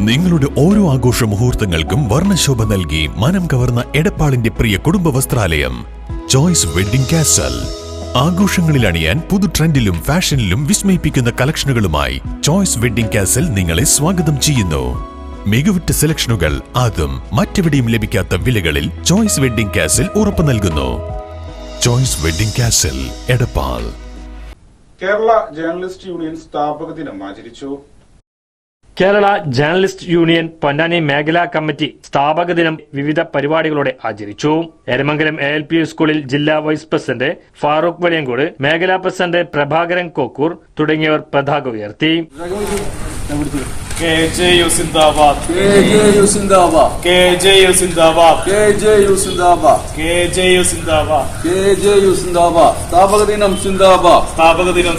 നിങ്ങളുടെ ഓരോ ആഘോഷ മുഹൂർത്തങ്ങൾക്കും വർണശോഭ നൽകി മനം കവർന്ന എടപ്പാളിന്റെ പ്രിയ കുടുംബ വസ്ത്രാലയം. ചോയ്സ് വെഡിംഗ് കാസൽ ആഘോഷങ്ങളിൽ അണിയാൻ പുതു ട്രെൻഡിലും ഫാഷനിലും വിസ്മയിപ്പിക്കുന്ന കളക്ഷനുകളുമായി ചോയ്സ് വെഡിംഗ് കാസൽ നിങ്ങളെ സ്വാഗതം ചെയ്യുന്നു. മികവുറ്റ സെലക്ഷനുകൾ അതും മറ്റെവിടെയും ലഭിക്കാത്ത വിലകളിൽ ചോയ്സ് വെഡിംഗ് കാസൽ ഉറപ്പു നൽകുന്നു. Choice wedding castle Edappal. Kerala journalist union സ്ഥാപക ദിനം ആചരിച്ചു. കേരള ജേർണലിസ്റ്റ് യൂണിയൻ പൊന്നാനി മേഖലാ കമ്മിറ്റി സ്ഥാപക ദിനം വിവിധ പരിപാടികളോടെ ആചരിച്ചു. എരമംഗലം എ എൽ പി സ്കൂളിൽ ജില്ലാ വൈസ് പ്രസിഡന്റ് ഫാറൂഖ് വലിയങ്കോട് മേഖലാ പ്രസിഡന്റ് പ്രഭാകരൻ കോക്കൂർ തുടങ്ങിയവർ പതാക ഉയർത്തി. സ്ഥാപക ദിനം സിന്ദാബാദ്. സ്ഥാപക ദിനം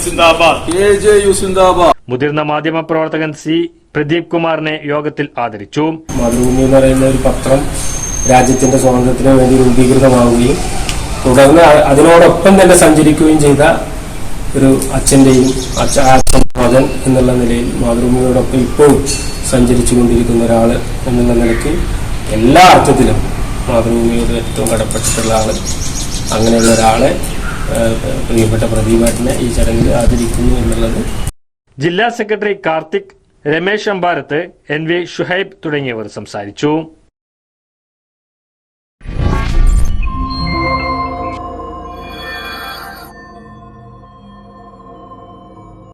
സിന്ദാബാദ്. മുതിർന്ന മാധ്യമ പ്രവർത്തകൻ സി പ്രദീപ് കുമാറിനെ യോഗത്തിൽ ആദരിച്ചു. മാതൃഭൂമി എന്ന് പറയുന്ന ഒരു പത്രം രാജ്യത്തിന്റെ സ്വാതന്ത്ര്യത്തിന് വേണ്ടി രൂപീകൃതമാവുകയും തുടർന്ന് അതിനോടൊപ്പം തന്നെ സഞ്ചരിക്കുകയും ചെയ്ത ഒരു അച്ഛന്റെയും അച്ഛ അച്ഛൻ എന്നുള്ള നിലയിൽ മാതൃഭൂമിയോടൊപ്പം ഇപ്പോഴും സഞ്ചരിച്ചു കൊണ്ടിരിക്കുന്ന ഒരാൾ എന്നുള്ള നിലയ്ക്ക് എല്ലാ അർത്ഥത്തിലും മാതൃഭൂമിയോട് ഏറ്റവും കടപ്പെട്ടിട്ടുള്ള ആൾ. അങ്ങനെയുള്ള ഒരാളെ പ്രിയപ്പെട്ട പ്രദീപേട്ടനെ ഈ ചടങ്ങിൽ ആദരിക്കുന്നു എന്നുള്ളത് ജില്ലാ secretary Karthik Ramesh Ambarath N V Shuhaib തുടങ്ങിയവർ സംസാരിച്ചു.